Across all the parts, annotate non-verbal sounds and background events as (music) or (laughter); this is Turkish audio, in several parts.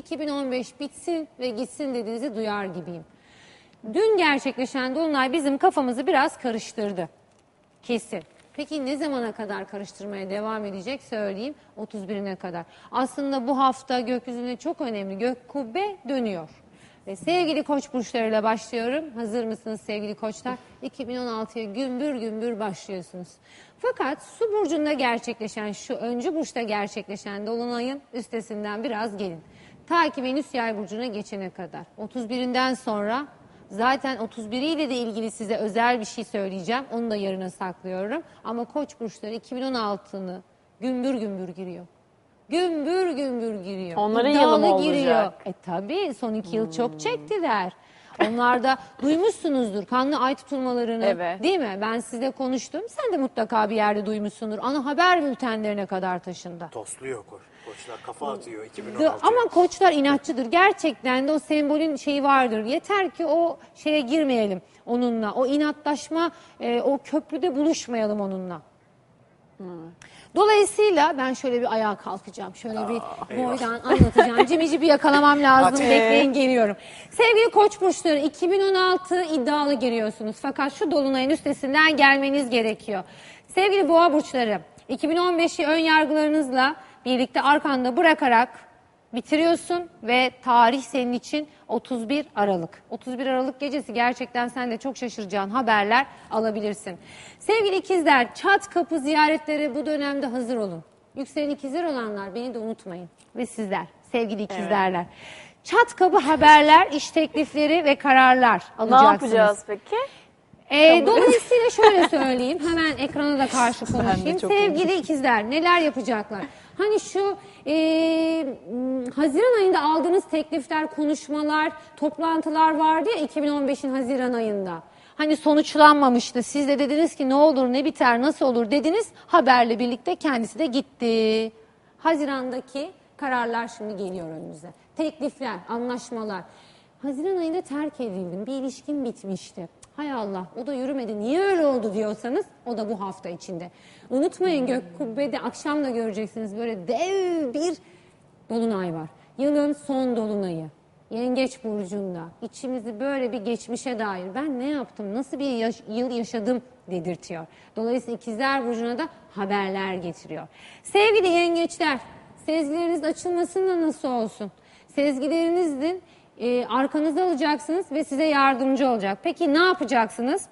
2015 bitsin ve gitsin dediğinizi duyar gibiyim. Dün gerçekleşen dolunay bizim kafamızı biraz karıştırdı. Kesin. Peki ne zamana kadar karıştırmaya devam edecek söyleyeyim 31'ine kadar. Aslında bu hafta gökyüzünde çok önemli gök kubbe dönüyor. Ve sevgili koç burçlarıyla başlıyorum. Hazır mısınız sevgili koçlar? 2016'ya gümbür gümbür başlıyorsunuz. Fakat su burcunda gerçekleşen şu öncü burçta gerçekleşen dolunayın üstesinden biraz gelin. Ta ki Venüs yay burcuna geçene kadar. 31'inden sonra Zaten 31 ile de ilgili size özel bir şey söyleyeceğim. Onu da yarına saklıyorum. Ama Koç burçları 2016'nı gümbür gümbür giriyor. Gümbür gümbür giriyor. Onların İddialı yılı mı olacak? giriyor. E tabii son iki yıl çok çektiler. Onlar da (laughs) duymuşsunuzdur kanlı ay tutulmalarını Evet. değil mi? Ben sizle konuştum. Sen de mutlaka bir yerde duymuşsundur. Ana haber bültenlerine kadar taşındı. Tosluyor koç. Koçlar kafa atıyor The- 2016. ama koçlar inatçıdır. Gerçekten de o sembolün şeyi vardır. Yeter ki o şeye girmeyelim onunla. O inatlaşma, e, o köprüde buluşmayalım onunla. Dolayısıyla ben şöyle bir ayağa kalkacağım. Şöyle bir boydan anlatacağım. Cimici bir yakalamam (laughs) lazım. Hadi. Bekleyin geliyorum. Sevgili koç burçları 2016 iddialı giriyorsunuz. Fakat şu dolunayın üstesinden gelmeniz gerekiyor. Sevgili boğa burçları 2015'i ön yargılarınızla birlikte arkanda bırakarak bitiriyorsun ve tarih senin için 31 Aralık. 31 Aralık gecesi gerçekten sen de çok şaşıracağın haberler alabilirsin. Sevgili ikizler, çat kapı ziyaretlere bu dönemde hazır olun. Yükselen ikizler olanlar beni de unutmayın. Ve sizler, sevgili ikizlerler. Çat kapı haberler, iş teklifleri ve kararlar Ne alacaksınız. yapacağız peki? Ee, dolayısıyla (laughs) şöyle söyleyeyim. Hemen ekrana da karşı konuşayım. çok Sevgili ikizler neler yapacaklar? Hani şu e, Haziran ayında aldığınız teklifler, konuşmalar, toplantılar vardı ya 2015'in Haziran ayında. Hani sonuçlanmamıştı. Siz de dediniz ki ne olur ne biter nasıl olur dediniz. Haberle birlikte kendisi de gitti. Haziran'daki kararlar şimdi geliyor önümüze. Teklifler, anlaşmalar. Haziran ayında terk edildim. Bir ilişkim bitmişti. Hay Allah o da yürümedi. Niye öyle oldu diyorsanız o da bu hafta içinde. Unutmayın gök kubbede akşam da göreceksiniz böyle dev bir dolunay var. Yılın son dolunayı. Yengeç burcunda. İçimizi böyle bir geçmişe dair ben ne yaptım, nasıl bir yaş- yıl yaşadım dedirtiyor. Dolayısıyla ikizler burcuna da haberler getiriyor. Sevgili yengeçler, sezgileriniz açılmasın da nasıl olsun? Sezgilerinizin e, arkanıza alacaksınız ve size yardımcı olacak. Peki ne yapacaksınız?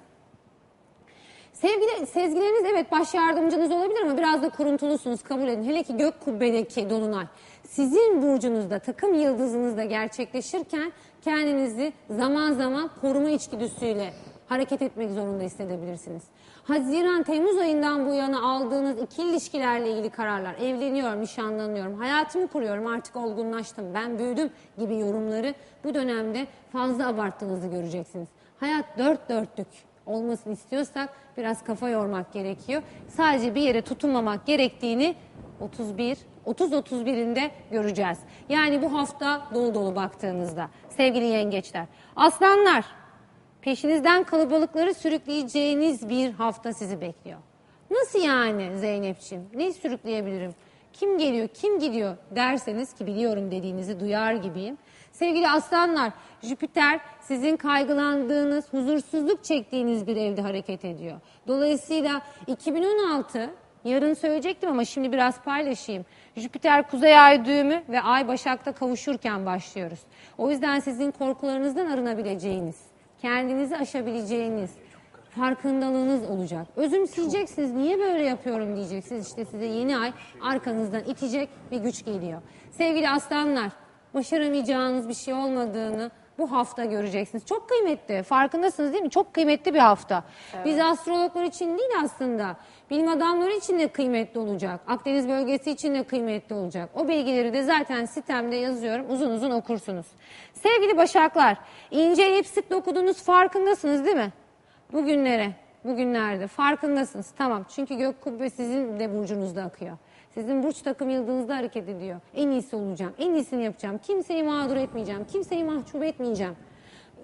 Sevgili, sezgileriniz evet baş yardımcınız olabilir ama biraz da kuruntulusunuz kabul edin. Hele ki gök kubbedeki dolunay sizin burcunuzda takım yıldızınızda gerçekleşirken kendinizi zaman zaman koruma içgüdüsüyle hareket etmek zorunda hissedebilirsiniz. Haziran, Temmuz ayından bu yana aldığınız ikili ilişkilerle ilgili kararlar, evleniyorum, nişanlanıyorum, hayatımı kuruyorum, artık olgunlaştım, ben büyüdüm gibi yorumları bu dönemde fazla abarttığınızı göreceksiniz. Hayat dört dörtlük olmasını istiyorsak biraz kafa yormak gerekiyor. Sadece bir yere tutunmamak gerektiğini 31 30-31'inde göreceğiz. Yani bu hafta dolu dolu baktığınızda sevgili yengeçler. Aslanlar peşinizden kalabalıkları sürükleyeceğiniz bir hafta sizi bekliyor. Nasıl yani Zeynep'ciğim? Ne sürükleyebilirim? Kim geliyor, kim gidiyor derseniz ki biliyorum dediğinizi duyar gibiyim. Sevgili aslanlar, Jüpiter sizin kaygılandığınız, huzursuzluk çektiğiniz bir evde hareket ediyor. Dolayısıyla 2016, yarın söyleyecektim ama şimdi biraz paylaşayım. Jüpiter kuzey ay düğümü ve ay başakta kavuşurken başlıyoruz. O yüzden sizin korkularınızdan arınabileceğiniz, kendinizi aşabileceğiniz, farkındalığınız olacak. Özümseyeceksiniz. Niye böyle yapıyorum diyeceksiniz. İşte size yeni ay arkanızdan itecek bir güç geliyor. Sevgili aslanlar, başaramayacağınız bir şey olmadığını bu hafta göreceksiniz. Çok kıymetli. Farkındasınız değil mi? Çok kıymetli bir hafta. Biz astrologlar için değil aslında. Bilim adamları için de kıymetli olacak. Akdeniz bölgesi için de kıymetli olacak. O bilgileri de zaten sitemde yazıyorum. Uzun uzun okursunuz. Sevgili Başaklar, inceleyip sık dokuduğunuz farkındasınız değil mi? Bugünlere, bugünlerde farkındasınız. Tamam çünkü gök kubbe sizin de burcunuzda akıyor. Sizin burç takım yıldızınızda hareket ediyor. En iyisi olacağım, en iyisini yapacağım. Kimseyi mağdur etmeyeceğim, kimseyi mahcup etmeyeceğim.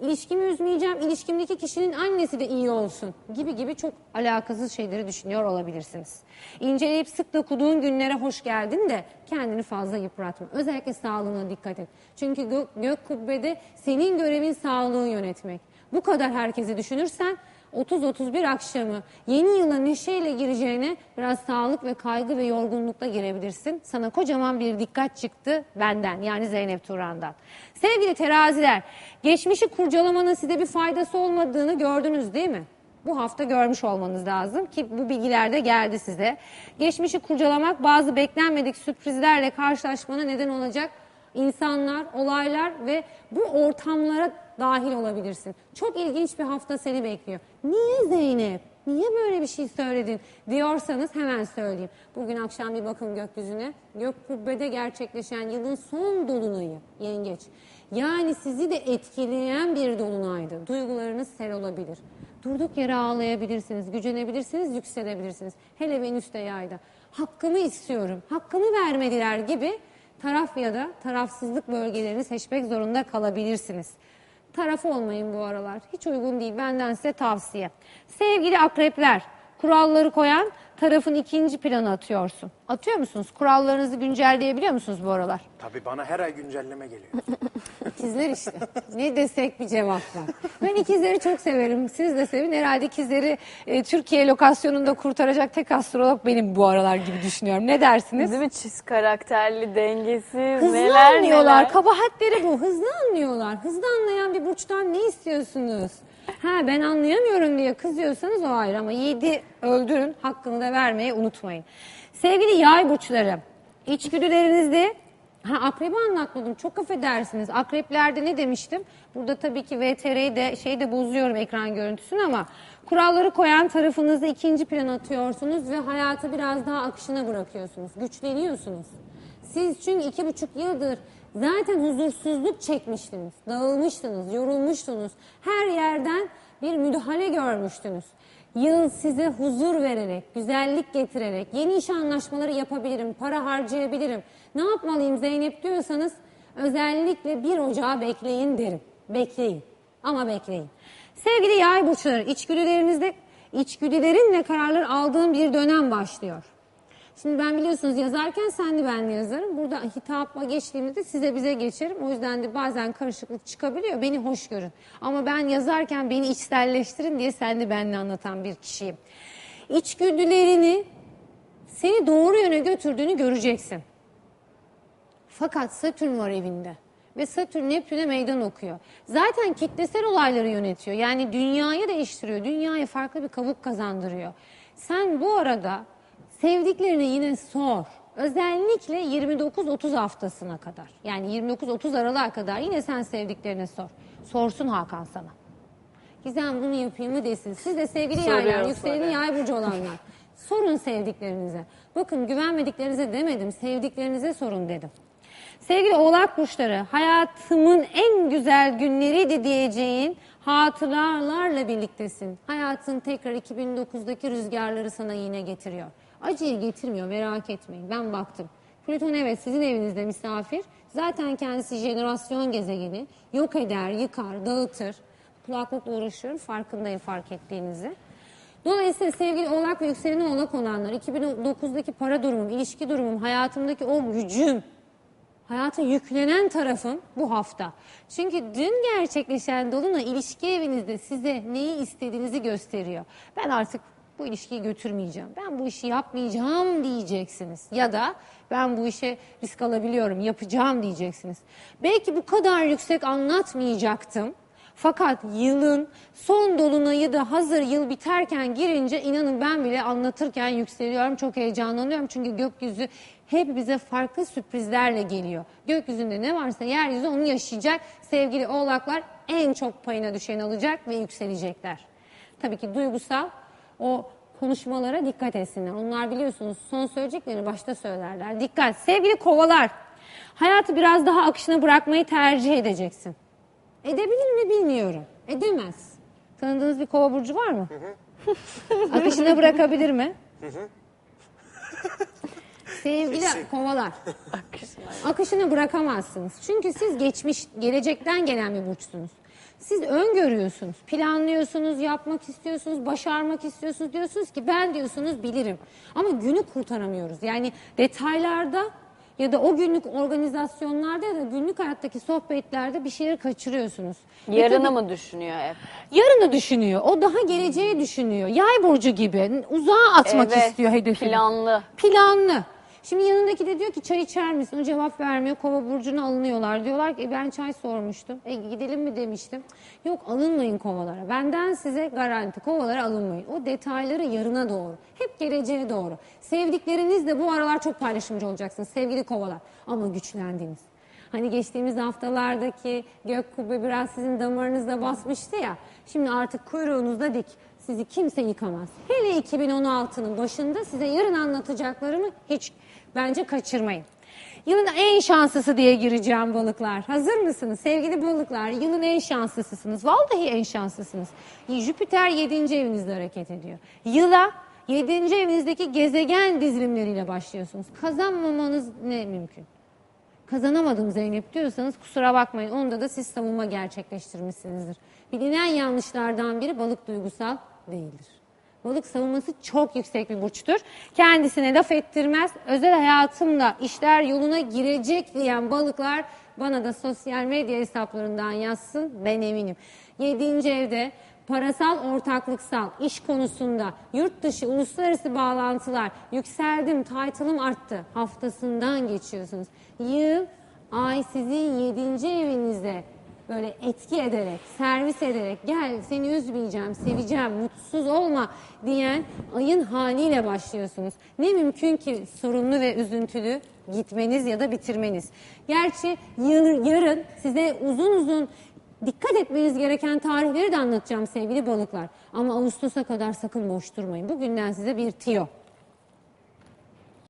İlişkimi üzmeyeceğim, ilişkimdeki kişinin annesi de iyi olsun gibi gibi çok alakasız şeyleri düşünüyor olabilirsiniz. İnceleyip sık dokuduğun günlere hoş geldin de kendini fazla yıpratma. Özellikle sağlığına dikkat et. Çünkü gök, gök kubbede senin görevin sağlığı yönetmek. Bu kadar herkesi düşünürsen 30-31 akşamı yeni yıla neşeyle gireceğine biraz sağlık ve kaygı ve yorgunlukla girebilirsin. Sana kocaman bir dikkat çıktı benden yani Zeynep Turan'dan. Sevgili teraziler, geçmişi kurcalamanın size bir faydası olmadığını gördünüz değil mi? Bu hafta görmüş olmanız lazım ki bu bilgiler de geldi size. Geçmişi kurcalamak bazı beklenmedik sürprizlerle karşılaşmana neden olacak insanlar, olaylar ve bu ortamlara dahil olabilirsin. Çok ilginç bir hafta seni bekliyor. Niye Zeynep? Niye böyle bir şey söyledin diyorsanız hemen söyleyeyim. Bugün akşam bir bakın gökyüzüne. Gök kubbede gerçekleşen yılın son dolunayı yengeç. Yani sizi de etkileyen bir dolunaydı. Duygularınız sel olabilir. Durduk yere ağlayabilirsiniz, gücenebilirsiniz, yükselebilirsiniz. Hele Venüs'te yayda. Hakkımı istiyorum, hakkımı vermediler gibi taraf ya da tarafsızlık bölgelerini seçmek zorunda kalabilirsiniz. Taraf olmayın bu aralar. Hiç uygun değil. Benden size tavsiye. Sevgili akrepler, kuralları koyan tarafın ikinci planı atıyorsun. Atıyor musunuz? Kurallarınızı güncelleyebiliyor musunuz bu aralar? Tabii bana her ay güncelleme geliyor. (laughs) İkizler işte. Ne desek bir cevap var. Ben ikizleri çok severim. Siz de sevin. Herhalde ikizleri e, Türkiye lokasyonunda kurtaracak tek astrolog benim bu aralar gibi düşünüyorum. Ne dersiniz? Değil mi? Çiz karakterli, dengesiz, Hızlı neler anlıyorlar. neler. Kabahatleri bu. Hızlı anlıyorlar. Hızlı anlayan bir burçtan ne istiyorsunuz? Ha ben anlayamıyorum diye kızıyorsanız o ayrı ama yiğidi öldürün hakkını da vermeyi unutmayın. Sevgili yay burçları, içgüdülerinizde Ha akrebi anlatmadım. Çok affedersiniz. Akreplerde ne demiştim? Burada tabii ki VTR'yi de şeyi de bozuyorum ekran görüntüsünü ama kuralları koyan tarafınızı ikinci plan atıyorsunuz ve hayatı biraz daha akışına bırakıyorsunuz. Güçleniyorsunuz. Siz çünkü iki buçuk yıldır zaten huzursuzluk çekmiştiniz. Dağılmıştınız, yorulmuştunuz. Her yerden bir müdahale görmüştünüz. Yıl size huzur vererek, güzellik getirerek, yeni iş anlaşmaları yapabilirim, para harcayabilirim. Ne yapmalıyım Zeynep diyorsanız özellikle 1 Ocağı bekleyin derim. Bekleyin ama bekleyin. Sevgili yay burçları içgüdülerinizde içgüdülerinle kararlar aldığım bir dönem başlıyor. Şimdi ben biliyorsunuz yazarken senli benli yazarım. Burada hitapla geçtiğimizde size bize geçerim. O yüzden de bazen karışıklık çıkabiliyor. Beni hoş görün. Ama ben yazarken beni içselleştirin diye senli benli anlatan bir kişiyim. İçgüdülerini seni doğru yöne götürdüğünü göreceksin. Fakat Satürn var evinde. Ve Satürn Neptün'e meydan okuyor. Zaten kitlesel olayları yönetiyor. Yani dünyayı değiştiriyor. Dünyaya farklı bir kabuk kazandırıyor. Sen bu arada sevdiklerini yine sor. Özellikle 29-30 haftasına kadar. Yani 29-30 Aralık'a kadar yine sen sevdiklerine sor. Sorsun Hakan sana. Gizem bunu yapayım mı desin. Siz de sevgili yaylar, yükseleni yay burcu olanlar. (laughs) Sorun sevdiklerinize. Bakın güvenmediklerinize demedim, sevdiklerinize sorun dedim. Sevgili oğlak burçları, hayatımın en güzel günleriydi diyeceğin hatıralarla birliktesin. Hayatın tekrar 2009'daki rüzgarları sana yine getiriyor. Acıyı getirmiyor merak etmeyin ben baktım. Plüton evet sizin evinizde misafir. Zaten kendisi jenerasyon gezegeni. Yok eder, yıkar, dağıtır. Kulaklıkla uğraşıyorum farkındayım fark ettiğinizi. Dolayısıyla sevgili oğlak ve yükseleni oğlak olanlar 2009'daki para durumum, ilişki durumum, hayatımdaki o gücüm, hayata yüklenen tarafım bu hafta. Çünkü dün gerçekleşen dolunay ilişki evinizde size neyi istediğinizi gösteriyor. Ben artık bu ilişkiyi götürmeyeceğim. Ben bu işi yapmayacağım diyeceksiniz. Ya da ben bu işe risk alabiliyorum, yapacağım diyeceksiniz. Belki bu kadar yüksek anlatmayacaktım. Fakat yılın son dolunayı da hazır yıl biterken girince inanın ben bile anlatırken yükseliyorum. Çok heyecanlanıyorum çünkü gökyüzü hep bize farklı sürprizlerle geliyor. Gökyüzünde ne varsa yeryüzü onu yaşayacak. Sevgili oğlaklar en çok payına düşeni alacak ve yükselecekler. Tabii ki duygusal o konuşmalara dikkat etsinler. Onlar biliyorsunuz son söyleyeceklerini başta söylerler. Dikkat. Sevgili kovalar. Hayatı biraz daha akışına bırakmayı tercih edeceksin. Edebilir mi bilmiyorum. Edemez. Tanıdığınız bir kova burcu var mı? (laughs) Akışına bırakabilir mi? (laughs) Sevgili kovalar. Akışına. Bırakamazsınız. Çünkü siz geçmiş, gelecekten gelen bir burçsunuz. Siz öngörüyorsunuz, planlıyorsunuz, yapmak istiyorsunuz, başarmak istiyorsunuz. Diyorsunuz ki ben diyorsunuz bilirim. Ama günü kurtaramıyoruz. Yani detaylarda ya da o günlük organizasyonlarda ya da günlük hayattaki sohbetlerde bir şeyleri kaçırıyorsunuz. Ve Yarını tabii- mı düşünüyor hep? Yarını düşünüyor. O daha geleceği düşünüyor. Yay burcu gibi uzağa atmak Evet, istiyor hedefini. planlı. Planlı. Şimdi yanındaki de diyor ki çay içer misin? O cevap vermiyor. Kova burcuna alınıyorlar. Diyorlar ki "E, ben çay sormuştum. E, gidelim mi demiştim. Yok alınmayın kovalara. Benden size garanti. Kovalara alınmayın. O detayları yarına doğru. Hep geleceğe doğru. Sevdiklerinizle bu aralar çok paylaşımcı olacaksınız sevgili kovalar. Ama güçlendiniz. Hani geçtiğimiz haftalardaki gök kubbe biraz sizin damarınızda basmıştı ya. Şimdi artık kuyruğunuzda dik. Sizi kimse yıkamaz. Hele 2016'nın başında size yarın anlatacaklarımı hiç bence kaçırmayın. Yılın en şanslısı diye gireceğim balıklar. Hazır mısınız sevgili balıklar? Yılın en şanslısısınız. Vallahi en şanslısınız. Jüpiter 7. evinizde hareket ediyor. Yıla 7. evinizdeki gezegen dizilimleriyle başlıyorsunuz. Kazanmamanız ne mümkün? kazanamadım Zeynep diyorsanız kusura bakmayın. Onda da siz savunma gerçekleştirmişsinizdir. Bilinen yanlışlardan biri balık duygusal değildir. Balık savunması çok yüksek bir burçtur. Kendisine laf ettirmez. Özel hayatımda işler yoluna girecek diyen balıklar bana da sosyal medya hesaplarından yazsın. Ben eminim. Yedinci evde parasal ortaklıksal iş konusunda yurt dışı uluslararası bağlantılar yükseldim, title'ım arttı haftasından geçiyorsunuz. Yıl, ay sizin yedinci evinizde böyle etki ederek, servis ederek gel seni üzmeyeceğim, seveceğim, mutsuz olma diyen ayın haliyle başlıyorsunuz. Ne mümkün ki sorunlu ve üzüntülü gitmeniz ya da bitirmeniz. Gerçi yarın size uzun uzun dikkat etmeniz gereken tarihleri de anlatacağım sevgili balıklar. Ama Ağustos'a kadar sakın boş durmayın. Bugünden size bir tiyo.